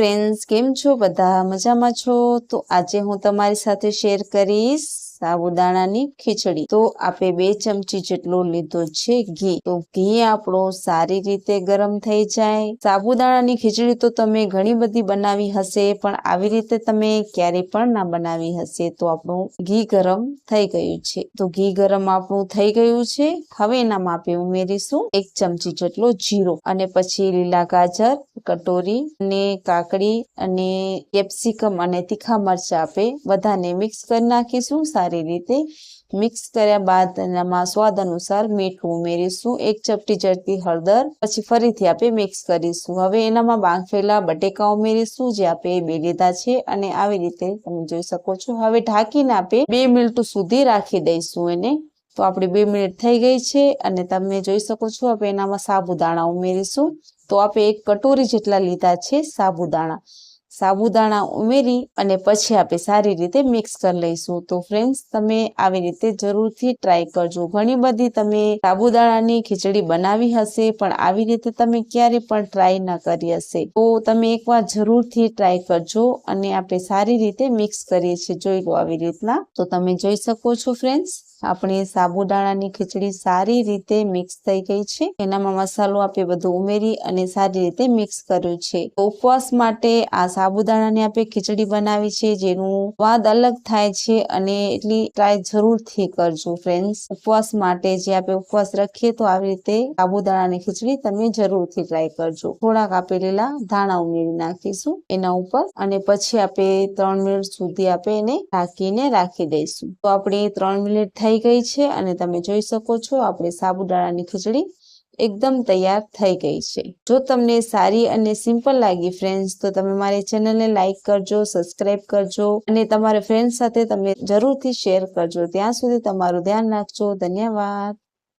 Friends કેમ છો? બધા મજામાં છો? તો આજે હું તમારી સાથે શેર કરીશ સાબુદાણાની ખીચડી. તો આપણે બે ચમચી જેટલો લીધો છે ઘી. તો ઘી આપણો સારી રીતે ગરમ થઈ જાય. સાબુદાણાની ખીચડી તો તમે ઘણી બધી બનાવી હશે, પણ આવી રીતે તમે ક્યારે પણ ના બનાવી હશે. તો આપણું ઘી ગરમ થઈ ગયું છે. તો ઘી ગરમ આપણું થઈ ગયું છે. હવે એના માપે ઉમેરીશું એક ચમચી જેટલો જીરો અને પછી લીલા ગાજર, કટોરી અને કાકડી અને કેપ્સિકમ અને તીખા મરચા આપે બધાને મિક્સ કરી નાખીશું. સારી રીતે મિક્સ કર્યા બાદ એનામાં સ્વાદ અનુસાર મીઠું ઉમેરીશું. એક ચપટી ચડતી હળદર, પછી ફરીથી આપણે મિક્સ કરીશું. હવે એનામાં બાફેલા બટેકા ઉમેરીશું, જે આપણે બે લીધા છે અને આવી રીતે તમે જોઈ શકો છો. હવે ઢાંકીને આપણે બે મિનિટ સુધી રાખી દઈશું એને. તો આપણી બે મિનિટ થઈ ગઈ છે અને તમે જોઈ શકો છો આપણે એનામાં સાબુદાણા ઉમેરીશું. તો આપણે એક કટોરી જેટલા લીધા છે સાબુદાણા. સાબુદાણા ઉમેરી અને પછી આપણે સારી રીતે મિક્સ કરી લઈશું. તો ફ્રેન્ડ્સ તમે આવી રીતે જરૂરથી ટ્રાય કરજો. ઘણી બધી તમે સાબુદાણાની ખીચડી બનાવી હશે, પણ આવી રીતે તમે ક્યારે પણ ટ્રાય ના કરી હશે. તો તમે એકવાર જરૂરથી ટ્રાય કરજો અને આપણે સારી રીતે મિક્સ કરીએ છીએ. જોઈ લો આવી રીતના. તો તમે જોઈ શકો છો ફ્રેન્ડ્સ આપણી સાબુદાણાની ખીચડી સારી રીતે મિક્સ થઈ ગઈ છે. એનામાં મસાલો આપણે બધું ઉમેરી અને સારી રીતે મિક્સ કર્યું છે. ઉપવાસ માટે આ સાબુદાણાની આપણે ખીચડી બનાવી છે, જેનું સ્વાદ અલગ થાય છે અને એટલી ટ્રાય જરૂરથી કરજો ફ્રેન્ડ્સ ઉપવાસ માટે જે આપણે ઉપવાસ રાખીએ તો આવી રીતે સાબુદાણાની ખીચડી તમે જરૂરથી ટ્રાય કરજો. થોડાક આપેલેલા ધાણા ઉમેરી નાખીશું એના ઉપર અને પછી આપણે ત્રણ મિનિટ સુધી આપણે એને ઢાંકીને રાખી દઈશું. તો આપણે ત્રણ મિનિટ થઈ ગઈ છે અને તમે જોઈ શકો છો, આપણે સાબુદાણાની ખીચડી એકદમ તૈયાર થઈ ગઈ છે. જો તમને સારી અને સિમ્પલ લાગી ફ્રેન્ડ્સ તો તમે મારી ચેનલને લાઈક કરજો સબસ્ક્રાઇબ કરજો અને તમારા ફ્રેન્ડ્સ સાથે તમે જરૂરથી શેર કરજો. ત્યાં સુધી તમારું ધ્યાન રાખજો. ધન્યવાદ.